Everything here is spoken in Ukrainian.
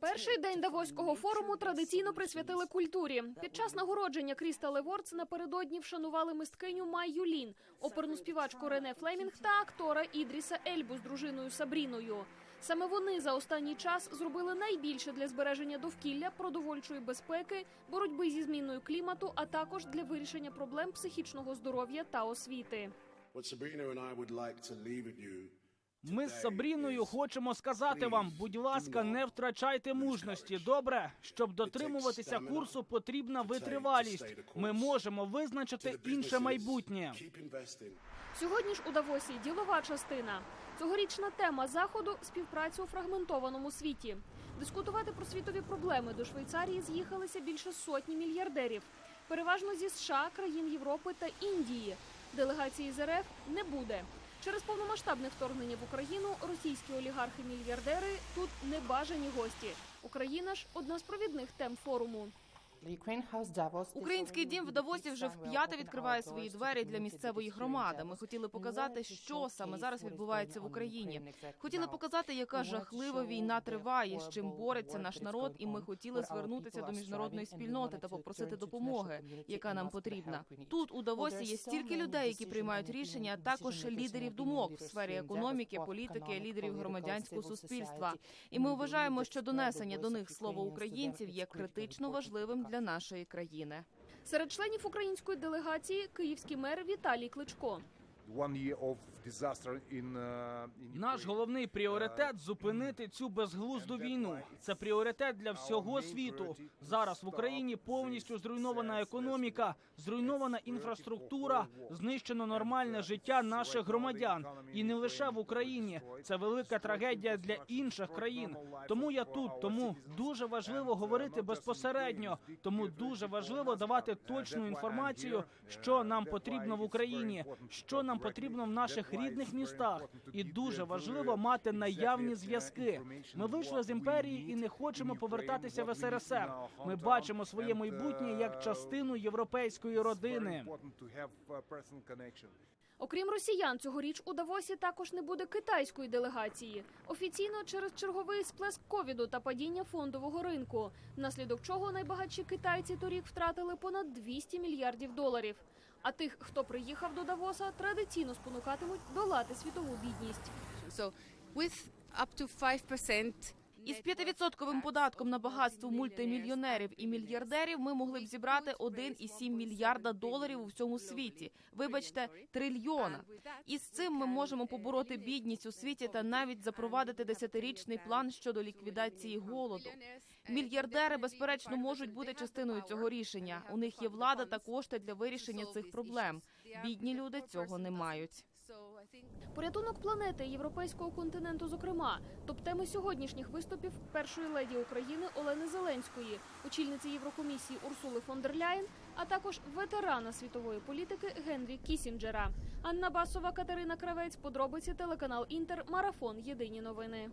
Перший день Давоського форуму традиційно присвятили культурі. Під час нагородження Кріста Леворц напередодні вшанували мисткиню Май Юлін, оперну співачку Рене Флемінг та актора Ідріса Ельбу з дружиною Сабріною. Саме вони за останній час зробили найбільше для збереження довкілля, продовольчої безпеки, боротьби зі зміною клімату, а також для вирішення проблем психічного здоров'я та освіти. Ми з Сабріною хочемо сказати вам, будь ласка, не втрачайте мужності. Добре, щоб дотримуватися курсу, потрібна витривалість. Ми можемо визначити інше майбутнє. Сьогодні ж у Давосі ділова частина. Цьогорічна тема заходу співпраця у фрагментованому світі. Дискутувати про світові проблеми до Швейцарії з'їхалися більше сотні мільярдерів, переважно зі США, країн Європи та Індії. Делегації з РФ не буде. Через повномасштабне вторгнення в Україну російські олігархи-мільярдери тут небажані гості. Україна ж одна з провідних тем форуму. Український дім в Давосі вже вп'яте відкриває свої двері для місцевої громади. Ми хотіли показати, що саме зараз відбувається в Україні. Хотіли показати, яка жахлива війна триває, з чим бореться наш народ, і ми хотіли звернутися до міжнародної спільноти та попросити допомоги, яка нам потрібна. Тут у Давосі є стільки людей, які приймають рішення, а також лідерів думок в сфері економіки, політики, лідерів громадянського суспільства. І ми вважаємо, що донесення до них слова українців є критично важливим для нашої країни. Серед членів української делегації київський мер Віталій Кличко. Uh, Наш головний пріоритет зупинити цю безглузду війну. Це пріоритет для всього світу. Зараз в Україні повністю зруйнована економіка, зруйнована інфраструктура, знищено нормальне життя наших громадян. І не лише в Україні. Це велика трагедія для інших країн. Тому я тут. Тому дуже важливо говорити безпосередньо. Тому дуже важливо давати точну інформацію, що нам потрібно в Україні, що нам потрібно в наших рідних містах. І дуже важливо мати наявні зв'язки. Ми вийшли з імперії і не хочемо повертатися в СРСР. Ми бачимо своє майбутнє як частину європейської родини. Окрім росіян, цьогоріч у Давосі також не буде китайської делегації. Офіційно через черговий сплеск ковіду та падіння фондового ринку, внаслідок чого найбагатші китайці торік втратили понад 200 мільярдів доларів. А тих, хто приїхав до Давоса, традиційно спонукатимуть долати світову бідність. So with up to 5% Із п'ятивідсотковим податком на багатство мультимільйонерів і мільярдерів ми могли б зібрати 1,7 мільярда доларів у всьому світі. Вибачте, трильйона. І з цим ми можемо побороти бідність у світі та навіть запровадити десятирічний план щодо ліквідації голоду. Мільярдери, безперечно, можуть бути частиною цього рішення. У них є влада та кошти для вирішення цих проблем. Бідні люди цього не мають. Порятунок планети європейського континенту, зокрема, топ-теми сьогоднішніх виступів першої леді України Олени Зеленської, очільниці Єврокомісії Урсули фон дер Ляєн, а також ветерана світової політики Генрі Кісінджера. Анна Басова, Катерина Кравець, подробиці телеканал Інтер, марафон. Єдині новини.